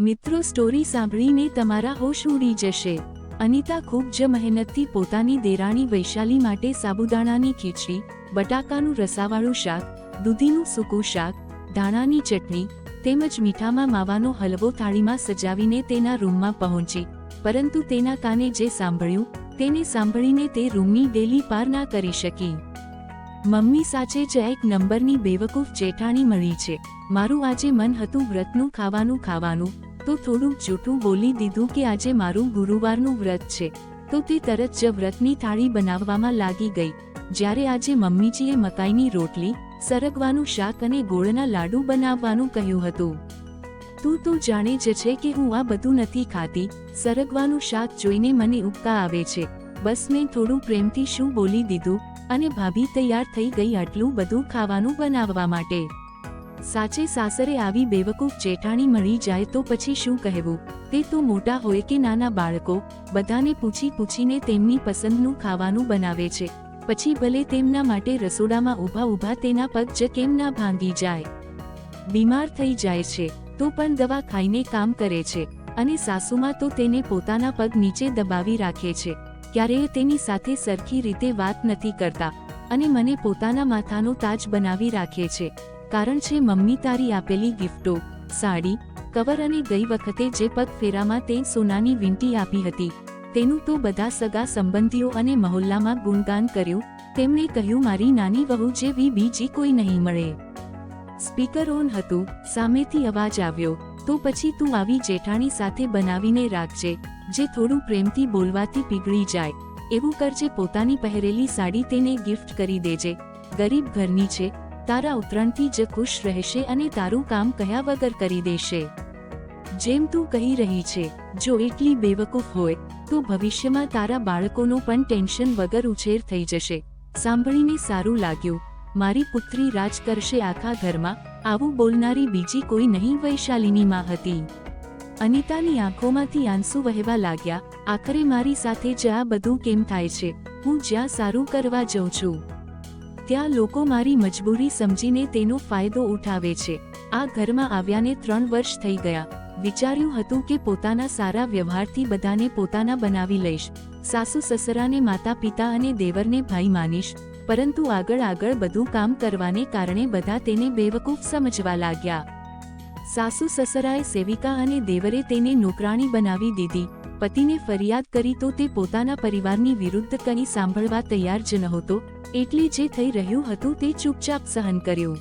મિત્રો સ્ટોરી સાંભળીને તમારા હોશ ઉડી જશે. અનિતા ખૂબ જ મહેનતથી પોતાની દેરાણી વૈશાલી માટે સાબુદાણાની ખીચડી, બટાકાનું રસાવાળું શાક, દૂધીનું સૂકું શાક, ધાણાની ચટણી, તેમજ મીઠામાં માવાનો હલવો થાળીમાં સજાવીને તેના રૂમમાં પહોંચી. પરંતુ તેના કાને જે સાંભળ્યું, તેને સાંભળીને તે રૂમની ડેલી પાર ના કરી શકી. મમ્મી સાચે જ એક નંબરની બેવકૂફ જેઠાણી મળી છે. મારું આજે મન હતું વ્રતનું ખાવાનું ખાવાનું તો થોડુંક જૂઠું બોલી દીધું કે આજે મારું ગુરુવારનું વ્રત છે. તો તે તરત જ વ્રતની થાળી બનાવવામાં લાગી ગઈ. જ્યારે આજે મમ્મીજીએ મકાઈની રોટલી, સરગવાનું શાક અને ગોળના લાડુ બનાવવાનું કહ્યું હતું. તું તો જાણે જ છે કે હું આ બધું નથી ખાતી. સરગવાનું શાક જોઈને મને ઉપકા આવે છે. બસ મેં થોડું પ્રેમથી શું બોલી દીધું અને ભાભી તૈયાર થઈ ગઈ આટલું બધું ખાવાનું બનાવવા માટે. સાચે સાસરે આવી બેવકૂફ જેઠાણી મળી જાય તો પછી શું કહેવું? તે તો મોટા હોય કે નાના બાળકો, બધાને પૂછી પૂછીને તેમની પસંદનું ખાવાનું બનાવે છે. પછી ભલે તેમના માટે રસોડામાં ઊભા ઊભા તેના પગ કેમ ના ભાંગી જાય? બીમાર થઈ જાય છે, તો પણ દવા ખાઈને કામ કરે છે અને સાસુમાં તો તેને પોતાના પગ નીચે દબાવી રાખે છે. ક્યારેય તેની સાથે સરખી રીતે વાત નથી કરતા અને મને પોતાના માથાનો તાજ બનાવી રાખે છે. કારણ છે, મમ્મી તારી આપેલી ગિફ્ટો, સાડી, કવર અને ગઈ વખતે જે પગ ફેરામાં તે સોનાની વીંટી આપી હતી. તેનું તો બધા સગા સંબંધીઓ અને મહોલ્લામાં ગુણગાન કર્યું, તેમણે કહ્યું, મારી નાની વહુ જેવી બીજી કોઈ નહીં મળે. સ્પીકર ઓન હતું, સામેથી અવાજ આવ્યો, તો પછી તું આવી જેઠાણી સાથે બનાવીને રાખજે, જે થોડું પ્રેમથી બોલવાથી પીગળી જાય, એવું કરજે, પોતાની પહેરેલી સાડી તેને ગિફ્ટ કરી દેજે, ગરીબ ઘરની છે તારા ઉતરણથી જ ખુશ રહેશે અને તારું કામ કહ્યા વગર કરી દેશે. જેમ તું કહી રહી છે, જો એટલી બેવકૂફ હોય, તો ભવિષ્યમાં તારા બાળકોનો પણ ટેન્શન વગર ઉછેર થઈ જશે. સાંભળીને સારું લાગ્યું. મારી પુત્રી રાજ કરશે આખા ઘરમાં, આવું બોલનારી બીજી કોઈ નહીં વૈશાલીની માં હતી. અનિતાની આંખોમાંથી આંસુ વહેવા લાગ્યા. આખરે મારી સાથે જ આ બધું કેમ થાય છે? હું જ્યાં સારું કરવા જઉં છું. ત્યાં લોકો મારી મજબૂરી સમજીને તેનો ફાયદો ઉઠાવે છે. આ ઘરમાં આવ્યાને ત્રણ વર્ષ થઈ ગયા. વિચાર્યું હતું કે પોતાના સારા વ્યવહારથી બધાને પોતાના બનાવી લઈશ. સાસુ સસરાને માતા પિતા અને દેવરને ભાઈ માનીશ. પરંતુ આગળ આગળ બધું કામ કરવાને કારણે બધા તેને બેવકૂફ સમજવા લાગ્યા. સાસુ સસરાએ સેવિકા અને દેવરે તેને નોકરાણી બનાવી દીધી. પતિને ફરિયાદ કરી તો તે પોતાના પરિવારની વિરુદ્ધ કંઈ સાંભળવા તૈયાર જ નહોતો. એટલે જે થઈ રહ્યું હતું તે ચૂપચાપ સહન કર્યું.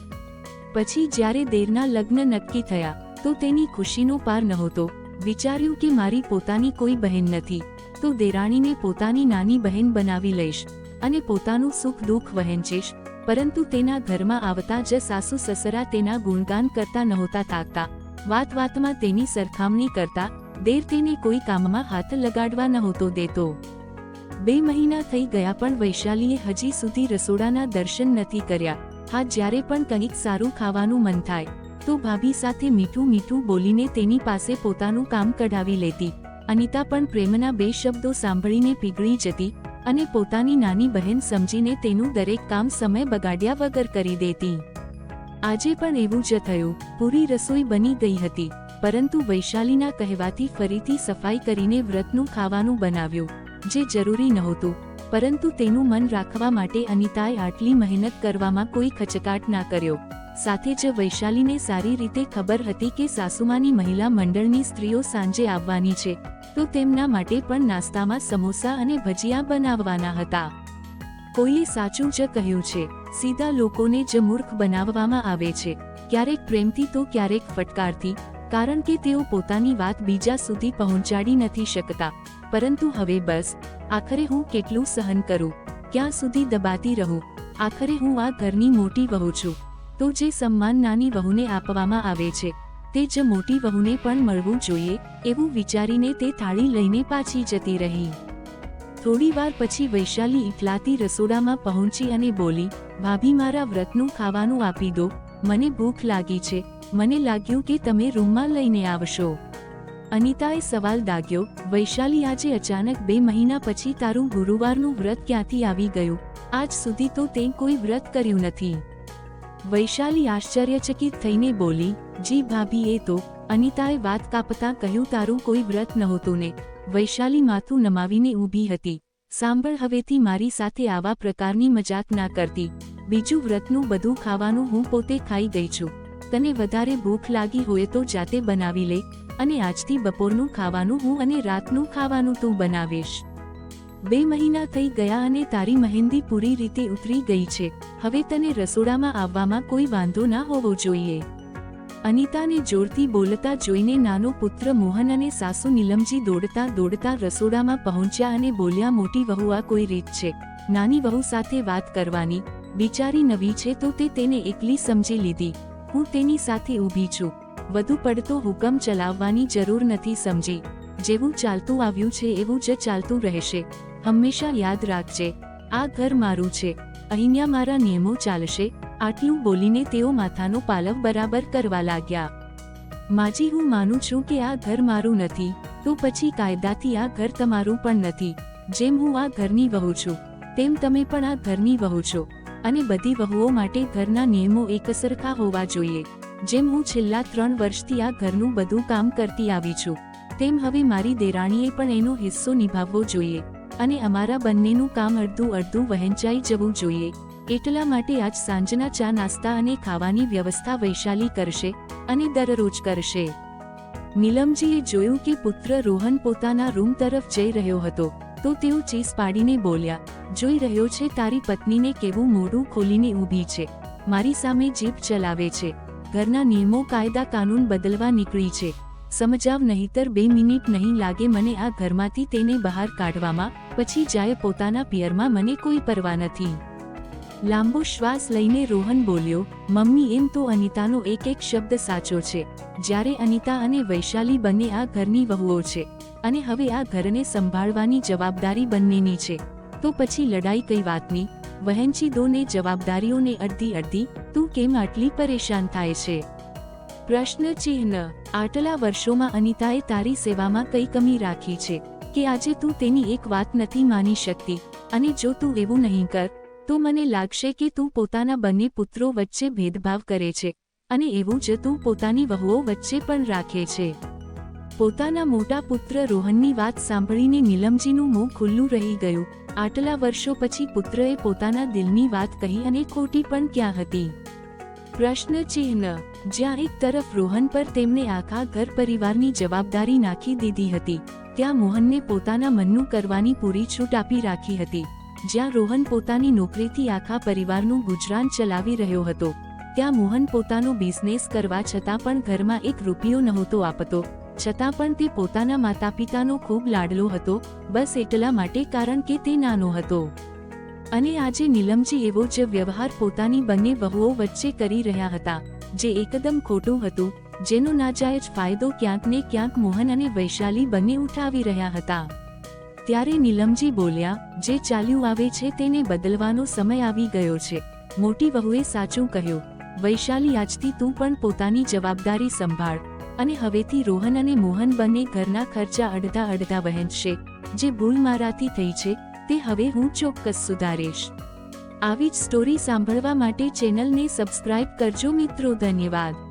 પછી જ્યારે દેરના લગ્ન નક્કી થયા, તો તેની ખુશીનો પાર નહોતો. વિચાર્યું કે મારી પોતાની કોઈ બહેન નથી, તો દેરાણીને પોતાની નાની બહેન બનાવી લઈશ અને પોતાનું સુખ દુઃખ વહેંચીશ, પરંતુ તેના ઘરમાં આવતા જ સાસુ સસરા તેના ગુણગાન કરતા નહોતા થાકતા. વાત વાતમાં તેની સરખામણી કરતા, દેર તેને કોઈ કામમાં હાથ લગાડવા નહોતો દેતો. બે મહિના થઈ ગયા પણ વૈશાલીએ હજી સુધી રસોડાના દર્શન નથી કર્યા. હા, જ્યારે પણ કંઈક સારું ખાવાનું મન થાય, તો ભાભી સાથે મીઠું મીઠું બોલીને તેની પાસે પોતાનું કામ કઢાવી લેતી. અનિતા પણ પ્રેમના બે શબ્દો સાંભળીને પીગળી જતી અને પોતાની નાની બહેન સમજીને તેનું દરેક કામ સમય બગાડ્યા વગર કરી દેતી. આજે પણ એવું જ થયું, પૂરી રસોઈ બની ગઈ હતી, પરંતુ વૈશાલીના કહેવાથી ફરીથી સફાઈ કરીને વ્રતનું ખાવાનું બનાવ્યું. જે જરૂરી નહોતું, પરંતુ તેનું મન રાખવા માટે અનિતાએ આટલી મહેનત કરવામાં કોઈ ખચકાટ ના કર્યો. સાથે જ વૈશાલીને સારી રીતે ખબર હતી કે સાસુમાની મહિલા મંડળની સ્ત્રીઓ સાંજે આવવાની છે, તો તેમના માટે પણ નાસ્તામાં સમોસા અને ભજીયા બનાવવાના હતા. કોઈએ સાચું જ કહ્યું છે, સીધા લોકોને જ મૂર્ખ બનાવવામાં આવે છે, ક્યારેક પ્રેમથી તો ક્યારેક ફટકારથી કારણ કે તેઓ પોતાની વાત બીજા સુધી પહોંચાડી નથી શકતા. પરંતુ હવે બસ, આખરે હું કેટલું સહન કરું, ક્યાં સુધી દબાતી રહું, આખરે હું આ ઘરની મોટી વહુ છું. તો જે સન્માન નાની વહુને આપવામાં આવે છે, તે જ મોટી વહુને પણ મળવું જોઈએ, એવું વિચારીને તે થાળી લઈને પાછી જતી રહી. થોડી વાર પછી વૈશાલી ઇટલાતી રસોડામાં પહોંચી અને બોલી, ભાભી, મારા વ્રતનું ખાવાનું આપી દો મને ભૂખ લાગી છે. મને લાગ્યું કે તમે રૂમમાં લઈને આવશો. અનિતાએ સવાલ દાગ્યો, વૈશાલી, આજે અચાનક બે મહિના પછી તારું ગુરુવારનું વ્રત ક્યાંથી આવી ગયું? આજ સુધી તો તે કોઈ વ્રત કર્યું નથી. વૈશાલી આશ્ચર્યચકિત થઈને બોલી, જી ભાભી, એ તો. અનિતાએ વાત કાપતા કહ્યું, તારું કોઈ વ્રત નહોતું ને. વૈશાલી માથું નમાવીને ઊભી હતી. સાંભળ, હવેથી મારી સાથે આવા પ્રકારની મજાક ના કરતી. બીજું વ્રતનું બધું ખાવાનું હું પોતે ખાઈ ગઈ છું. તને વધારે ભૂખ લાગી હોય તો જાતે બનાવી લે, અને આજથી બપોરનું ખાવાનું હું અને રાતનું ખાવાનું તું બનાવીશ. બે મહિના થઈ ગયા અને તારી મહેંદી પૂરી રીતે ઉતરી ગઈ છે. હવે તને રસોડામાં આવવામાં કોઈ વાંધો ના હોવો જોઈએ. અનિતાને જોરથી બોલતા જોઈને નાનો પુત્ર મોહન અને સાસુ નીલમજી દોડતા દોડતા રસોડામાં પહોંચ્યા અને બોલ્યા, મોટી વહુ, આ કોઈ રીત છે. નાની વહુ સાથે વાત કરવાની બિચારી નવી છે તો તે તેને એકલી સમજી લીધી. હું તેની સાથે ઊભી છું. વધુ પડતો હુકમ ચલાવવાની જરૂર નથી સમજી. જેવું ચાલતું આવ્યું છે એવું જ ચાલતું રહેશે. હંમેશા યાદ રાખજે. આ ઘર મારું છે. અહીંયા મારા નિયમો ચાલશે. આટલું બોલીને તેઓ માથાનો પાલવ બરાબર કરવા લાગ્યા. માજી, હું માનું છું કે આ ઘર મારું નથી. તો પછી કાયદાથી આ ઘર તમારું પણ નથી. જેમ હું આ ઘરની વહુ છું, તેમ તમે પણ આ ઘરની વહુ છો. અને બધી વહુઓ માટે ઘરના નિયમો એકસરખા હોવા જોઈએ. જેમ હું છેલ્લા ત્રણ વર્ષથી આ ઘરનું બધું કામ કરતી આવી છું, તેમ હવે મારી દેરાણીએ પણ એનો હિસ્સો નિભાવવો જોઈએ અને અમારા બંનેનું કામ અડધું અડધું વહેંચાઈ જવું જોઈએ. એટલા માટે આજ સાંજના ચા નાસ્તા અને ખાવાની વ્યવસ્થા વૈશાલી કરશે અને દરરોજ કરશે. નીલમજીએ જોયું કે પુત્ર રોહન પોતાના રૂમ તરફ જઈ રહ્યો હતો. તો તેઓ ચીસ પાડીને બોલ્યા, જોઈ રહ્યો છે તારી પત્નીને કેવું મોઢું ખોલીને ઊભી છે. મારી સામે જીભ ચલાવે છે. ઘરના નિયમો, કાયદા, કાનૂન બદલવા નીકળી છે. સમજાવ નહીતર બે મિનિટ નહીં લાગે મને આ ઘરમાંથી તેને બહાર કાઢવામાં, પછી જાય પોતાના પિયરમાં મને કોઈ પરવા નથી. લાંબો શ્વાસ લઈને રોહન બોલ્યો, મમ્મી, એમ તો અનિતાનો એક એક શબ્દ સાચો છે. જ્યારે અનિતા અને વૈશાલી બંને આ ઘરની વહુઓ છે અને હવે આ ઘરને સંભાળવાની જવાબદારી બંનેની છે. તો પછી લડાઈ કઈ વાતની? વહેંચી દોને જવાબદારીઓને અડધી અડધી, તું કેમ આટલી પરેશાન થાય છે? પ્રશ્ન ચિહ્ન. આટલા વર્ષોમાં અનિતાએ તારી સેવામાં કઈ કમી રાખી છે? કે આજે તું તેની એક વાત નથી માની શકતી? અને જો તું એવું નહીં કર, તો મને લાગશે કે તું પોતાના બંને પુત્રો વચ્ચે ભેદભાવ કરે છે. અને એવું જ તું પોતાની વહુઓ વચ્ચે પણ રાખે છે. પોતાના મોટા પુત્ર રોહનની વાત સાંભળીને નીલમજીનું મોં ખુલ્લું રહી ગયું. આટલા વર્ષો પછી પુત્રએ પોતાના દિલની વાત કહી અને ખોટી પણ ક્યાં હતી? પ્રશ્ન ચિહ્ન. જ્યાં એક તરફ રોહન પર તેમણે આખા ઘર પરિવારની જવાબદારી નાખી દીધી હતી, ત્યાં મોહનને પોતાના મનનું કરવાની પૂરી છૂટ આપી રાખી હતી. જ્યાં રોહન પોતાની નોકરીથી આખા પરિવારનું ગુજરાન ચલાવી રહ્યો હતો, ત્યાં મોહન પોતાનો બિઝનેસ કરવા છતાં પણ ઘરમાં એક રૂપિયો નહોતો આપતો. છતાં પણ તે પોતાના માતા પિતાનો ખૂબ લાડલો હતો, બસ એટલા માટે કારણ કે તે નાનો હતો. અને આજે નીલમજી એવો જ વ્યવહાર પોતાની બંને વહુઓ વચ્ચે કરી રહ્યા હતા, જે એકદમ ખોટું હતું, જેનો નાજાયજ ફાયદો ક્યાંક ને ક્યાંક મોહન અને વૈશાલી બંને ઉઠાવી રહ્યા હતા. ત્યારે નીલમજી બોલ્યા, જે ચાલ્યું આવે છે તેને બદલવાનો સમય આવી ગયો છે. મોટી વહુએ સાચું કહ્યું, વૈશાલી આજથી તું પણ પોતાની જવાબદારી સંભાળ અને હવેથી રોહન અને મોહન બંને ઘરના ખર્ચા અડધા અડધા વહેંચશે. જે ભૂલ મારાથી થઈ છે, તે હવે હું ચોક્કસ સુધારીશ. આવી જ સ્ટોરી સાંભળવા માટે ચેનલને સબસ્ક્રાઇબ કરજો મિત્રો, ધન્યવાદ.